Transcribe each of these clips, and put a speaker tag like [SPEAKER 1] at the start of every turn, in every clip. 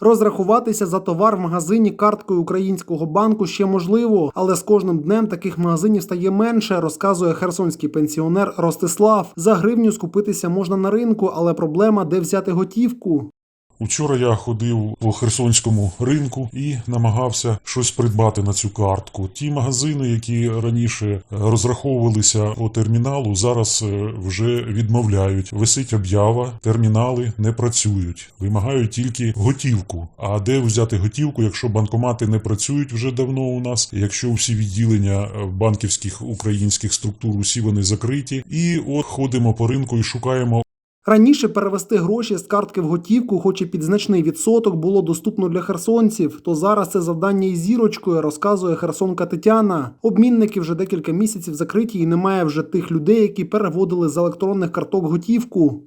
[SPEAKER 1] Розрахуватися за товар в магазині карткою українського банку ще можливо, але з кожним днем таких магазинів стає менше, розказує херсонський пенсіонер Ростислав. За гривню скупитися можна на ринку, але проблема де взяти готівку.
[SPEAKER 2] Учора я ходив по Херсонському ринку і намагався щось придбати на цю картку. Ті магазини, які раніше розраховувалися по терміналу, зараз е, вже відмовляють. Висить об'ява, термінали не працюють, вимагають тільки готівку. А де взяти готівку, якщо банкомати не працюють вже давно у нас, якщо всі відділення е, банківських українських структур усі вони закриті, і от ходимо по ринку і шукаємо
[SPEAKER 1] Раніше перевести гроші з картки в готівку, хоч і під значний відсоток, було доступно для херсонців. То зараз це завдання із зірочкою, розказує херсонка Тетяна. Обмінники вже декілька місяців закриті, і немає вже тих людей, які переводили з електронних карток готівку.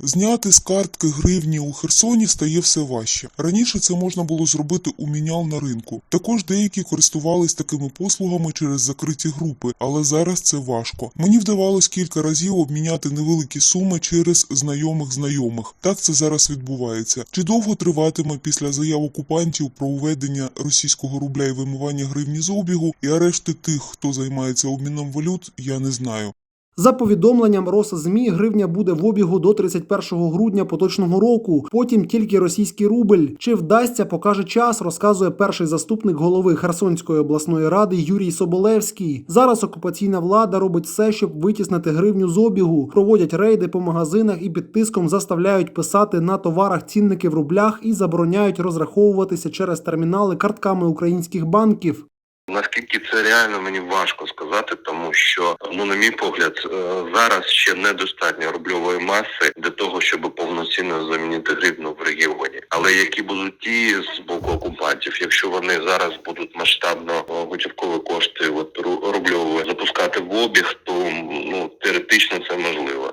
[SPEAKER 3] Зняти з картки гривні у Херсоні стає все важче. Раніше це можна було зробити у мінял на ринку. Також деякі користувались такими послугами через закриті групи, але зараз це важко. Мені вдавалось кілька разів обміняти невеликі суми через знайомих знайомих. Так це зараз відбувається. Чи довго триватиме після заяв окупантів про уведення російського рубля і вимивання гривні з обігу і арешти тих, хто займається обміном валют, я не знаю.
[SPEAKER 1] За повідомленням Росзмі, гривня буде в обігу до 31 грудня поточного року. Потім тільки російський рубль. Чи вдасться, покаже час, розказує перший заступник голови Херсонської обласної ради Юрій Соболевський. Зараз окупаційна влада робить все, щоб витіснити гривню з обігу. Проводять рейди по магазинах і під тиском заставляють писати на товарах цінники в рублях і забороняють розраховуватися через термінали картками українських банків.
[SPEAKER 4] Наскільки це реально, мені важко сказати, тому що, ну на мій погляд, е, зараз ще недостатньо рубльової маси для того, щоб повноцінно замінити гривну в регіоні. Але які будуть дії з боку окупантів, якщо вони зараз будуть масштабно е, готівкові кошти от ру- рубльові запускати в обіг,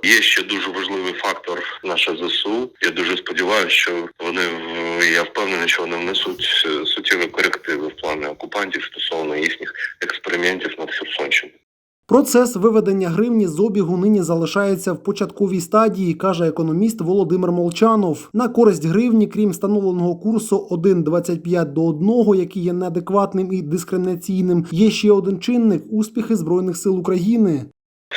[SPEAKER 4] Є ще дуже важливий фактор наше ЗСУ. Я дуже сподіваюся, що вони я впевнений, що вони внесуть е, суттєві корективи в плани окупантів стосовно їхніх експериментів над Херсонщиною.
[SPEAKER 1] Процес виведення гривні з обігу нині залишається в початковій стадії, каже економіст Володимир Молчанов. На користь гривні, крім встановленого курсу 1,25 до 1, який є неадекватним і дискримінаційним, є ще один чинник успіхи збройних сил України.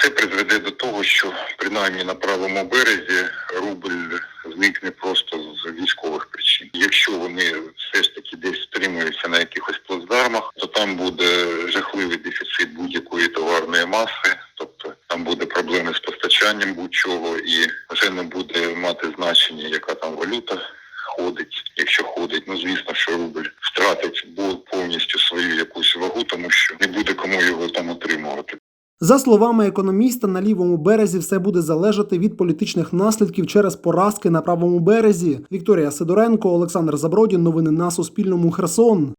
[SPEAKER 5] Це призведе до того, що принаймні на правому березі рубль зникне просто з військових причин. Якщо вони все ж таки десь стримуються на якихось плацдармах, то там буде жахливий дефіцит будь-якої товарної маси, тобто там буде проблеми з постачанням будь-чого, і вже не буде мати значення, яка там валюта ходить, якщо ходить. Ну звісно, що рубль втратить бо- повністю свою якусь вагу, тому що не буде кому його там.
[SPEAKER 1] За словами економіста, на лівому березі все буде залежати від політичних наслідків через поразки на правому березі. Вікторія Сидоренко, Олександр Забродін. Новини на Суспільному. Херсон.